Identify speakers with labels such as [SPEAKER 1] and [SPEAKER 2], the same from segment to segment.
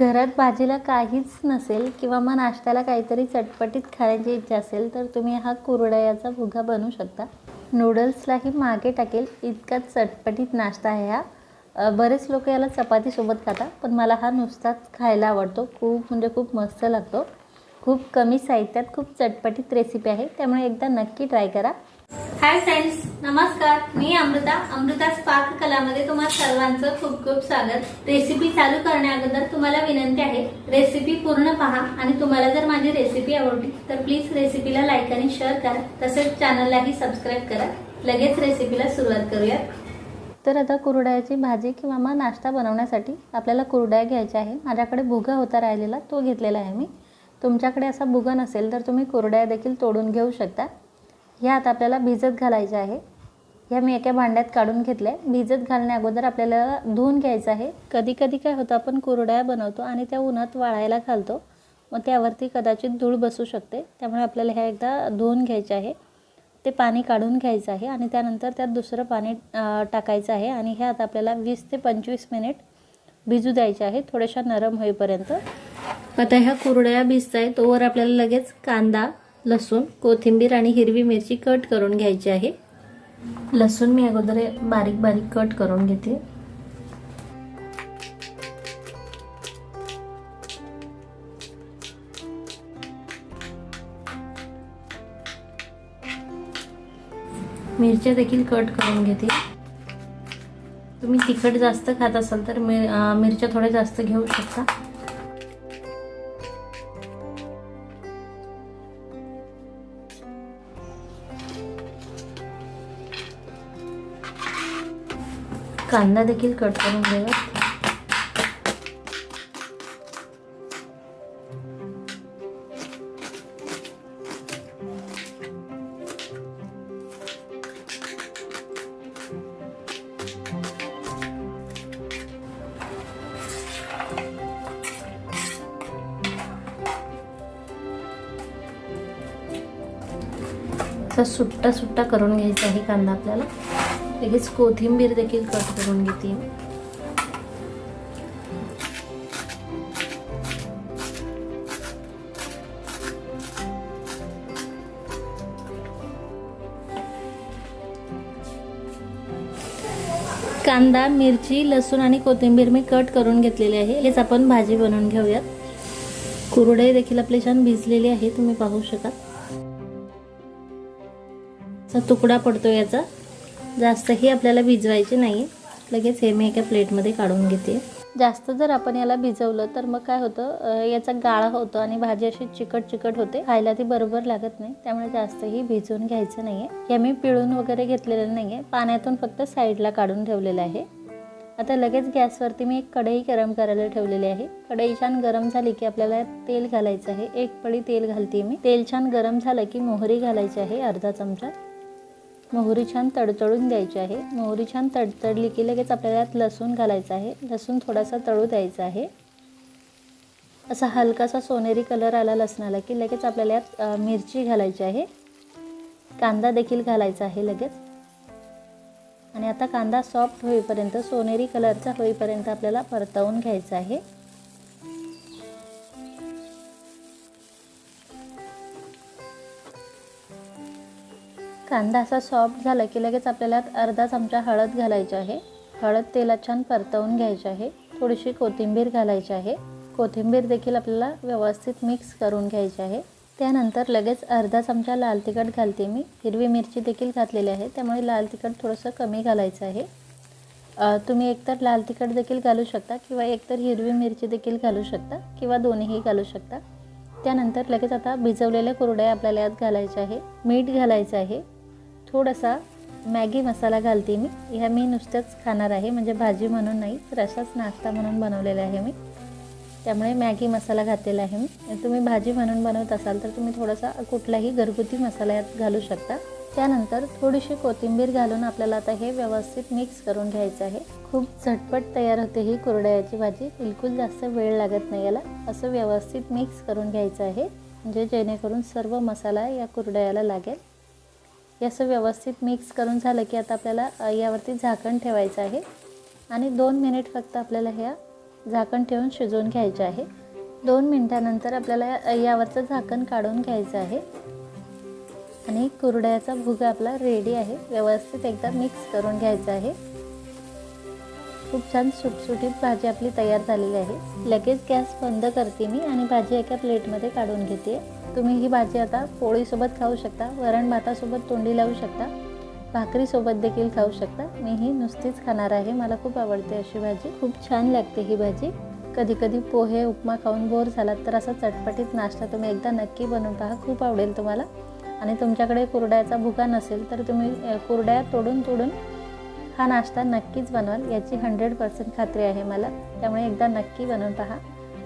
[SPEAKER 1] घरात भाजीला काहीच नसेल किंवा मग नाश्त्याला काहीतरी चटपटीत खाण्याची इच्छा असेल तर तुम्ही हा कुरडयाचा भुगा बनवू शकता. नूडल्सलाही मागे टाकेल. इतका चटपटीत नाश्ता आहे हा. बरेच लोक याला चपातीसोबत खातात पण मला हा नुसताच खायला आवडतो. खूप म्हणजे खूप मस्त लागतो. खूप कमी साहित्यात खूप चटपटीत रेसिपी आहे. त्यामुळे एकदा नक्की ट्राय करा. हाय फ्रेंड्स नमस्कार. मी अमृता. अमृता स्पार्क पाककलामध्ये तुम्हा सर्वांचं खूप खूप स्वागत. रेसिपी चालू करण्याअगोदर तुम्हाला विनंती आहे रेसिपी पूर्ण पहा आणि तुम्हाला जर माझी रेसिपी आवडली तर प्लीज रेसिपीला लाईक आणि शेअर करा. तसेच चॅनललाही सबस्क्राईब करा. लगेच रेसिपीला सुरुवात करूया तर आता कुरड्याची भाजी किंवा मग नाश्ता बनवण्यासाठी आपल्याला कुरड्या घ्यायच्या आहे. माझ्याकडे भुगा होता राहिलेला तो घेतलेला आहे मी. तुमच्याकडे असा भुगा नसेल तर तुम्ही कुरड्या देखील तोडून घेऊ शकता. ह्या आता आपल्याला भिजत घालायच्या आहे. ह्या मी एका भांड्यात काढून घेतल्या. भिजत घालण्या अगोदर आपल्याला धुवून घ्यायचं आहे. कधी कधी काय होतं आपण कुरड्या बनवतो आणि त्या उन्हात वाळायला घालतो. मग त्यावरती कदाचित धूळ बसू शकते. त्यामुळे आपल्याला ह्या एकदा धुवून घ्यायचे आहे. ते पाणी काढून घ्यायचं आहे आणि त्यानंतर त्यात दुसरं पाणी टाकायचं आहे आणि ह्यात आपल्याला वीस ते पंचवीस मिनिट भिजू द्यायचे आहे. थोड्याशा नरम होईपर्यंत. आता ह्या कुरड्या भिजत आहे तोवर आपल्याला लगेच कांदा लसूण कोथिंबीर आणि हिरवी मिरची कट करून घ्यायची आहे. लसूण मी अगोदर बारीक बारीक कट करून घेते. मिरच्या देखील कट करून घेते. तुम्ही तिखट जास्त खात असाल तर मिरच्या थोड्या जास्त घेऊ शकता. कांदा देखील कट करून घेऊया सुट्टा सुट्टा करून घ्यायचा आहे कांदा आपल्याला. लगेच कोथिंबीर देखील कट करून घेते. कांदा मिरची लसूण आणि कोथिंबीर मी कट करून घेतलेले आहे. हेच आपण भाजी बनवून घेऊयात. कुरडे देखील आपले छान भिजलेले आहे तुम्ही पाहू शकाल. तुकडा पडतो याचा. जास्तही आपल्याला भिजवायचे नाही लगेच हे मी एका प्लेटमध्ये काढून घेते. जास्त जर आपण याला भिजवलं तर मग काय होतं? याचा गाळा होतो आणि भाजी अशी चिकट चिकट होते. खायला ती बरोबर लागत नाही. त्यामुळे जास्तही भिजवून घ्यायचं नाही आहे हे मी पिळून वगैरे घेतलेलं नाही आहे पाण्यातून फक्त साईडला काढून ठेवलेलं आहे. आता लगेच गॅसवरती मी एक कढई गरम करायला ठेवलेली आहे. कढई छान गरम झाली की आपल्याला तेल घालायचं आहे. एक पडी तेल घालते मी. तेल छान गरम झालं की मोहरी घालायची आहे अर्धा चमचा. मोहरी छान तडतडून द्यायची आहे. मोहरी छान तडतडली की लगेच आपल्याला यात लसूण घालायचा आहे. लसूण थोडासा तळू द्यायचा आहे. असा हलकासा सोनेरी कलर आला लसणाला की लगेच आपल्याला यात मिरची घालायची आहे. कांदा देखील घालायचा आहे लगेच. आणि आता कांदा सॉफ्ट होईपर्यंत सोनेरी कलरचा होईपर्यंत आपल्याला परतवून घ्यायचा आहे. कांदा असा सॉफ्ट झाला की लगेच आपल्याला अर्धा चमचा हळद घालायची आहे. हळद तेलात छान परतवून घ्यायची आहे. थोडीशी कोथिंबीर घालायची आहे. कोथिंबीर देखील आपल्याला व्यवस्थित मिक्स करून घ्यायची आहे. त्यानंतर लगेच अर्धा चमचा लाल तिखट घालते मी. हिरवी मिरची देखील घातलेली आहे. त्यामुळे लाल तिखट थोडंसं कमी घालायचं आहे. तुम्ही एकतर लाल तिखट देखील घालू शकता किंवा एकतर हिरवी मिरची देखील घालू शकता किंवा दोन्हीही घालू शकता. त्यानंतर लगेच आता भिजवलेल्या कुरड्या आपल्याला यात घालायच्या आहे. मीठ घालायचं आहे. थोडासा मॅगी मसाला घालते मी. ह्या मी नुसत्याच खाणार आहे. म्हणजे भाजी म्हणून नाही तर असाच नाश्ता म्हणून बनवलेला आहे मी. त्यामुळे मॅगी मसाला घातलेला आहे मी. तुम्ही भाजी म्हणून बनवत असाल तर तुम्ही थोडासा कुठलाही घरगुती मसाला यात घालू शकता. त्यानंतर थोडीशी कोथिंबीर घालून आपल्याला आता हे व्यवस्थित मिक्स करून घ्यायचं आहे. खूप झटपट तयार होते ही कुरडयाची भाजी. बिलकुल जास्त वेळ लागत नाही याला. असं व्यवस्थित मिक्स करून घ्यायचं आहे. म्हणजे जेणेकरून सर्व मसाला या कुरडयाला लागेल. हे असं व्यवस्थित मिक्स करून झालं की आता आपल्याला यावरती झाकण ठेवायचं आहे. आणि दोन मिनिट फक्त आपल्याला ह्या झाकण ठेवून शिजवून घ्यायचे आहे. दोन मिनटानंतर आपल्याला यावरचं झाकण काढून घ्यायचं आहे. आणि कुरड्याचा भुगा आपला रेडी आहे. व्यवस्थित एकदा मिक्स करून घ्यायचा आहे. खूप छान सुटसुटीत भाजी आपली तयार झालेली आहे. लगेच गॅस बंद करते मी आणि भाजी एका प्लेटमध्ये काढून घेते. तुम्ही ही भाजी आता पोळीसोबत खाऊ शकता वरण भातासोबत तोंडी लावू शकता भाकरीसोबत देखील खाऊ शकता. मी ही नुसतीच खाणार आहे मला खूप आवडते अशी भाजी खूप छान लागते ही भाजी. कधी कधी पोहे उपमा खाऊन बोर झालात तर असा चटपटीत नाश्ता तुम्ही एकदा नक्की बनवून पहा खूप आवडेल तुम्हाला. आणि तुमच्याकडे कुरड्याचा भुका नसेल तर तुम्ही कुरड्या तोडून तोडून हा नाश्ता नक्कीच बनवाल याची हंड्रेड पर्सेंट खात्री आहे मला. त्यामुळे एकदा नक्की बनवून पहा.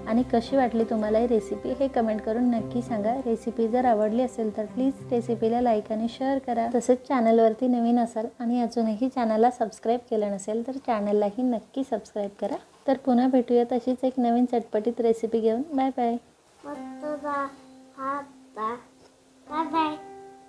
[SPEAKER 1] आणि कशी वाटली तुम्हाला ही रेसिपी हे कमेंट करून नक्की सांगा. रेसिपी जर आवडली असेल तर प्लीज रेसिपीला लाईक आणि शेअर करा. तसेच चॅनलवरती नवीन असाल आणि अजूनही चॅनलला सबस्क्राईब केलं नसेल तर चॅनललाही नक्की सबस्क्राईब करा. तर पुन्हा भेटूया तशीच एक नवीन चटपटीत रेसिपी घेऊन. Bye bye bye bye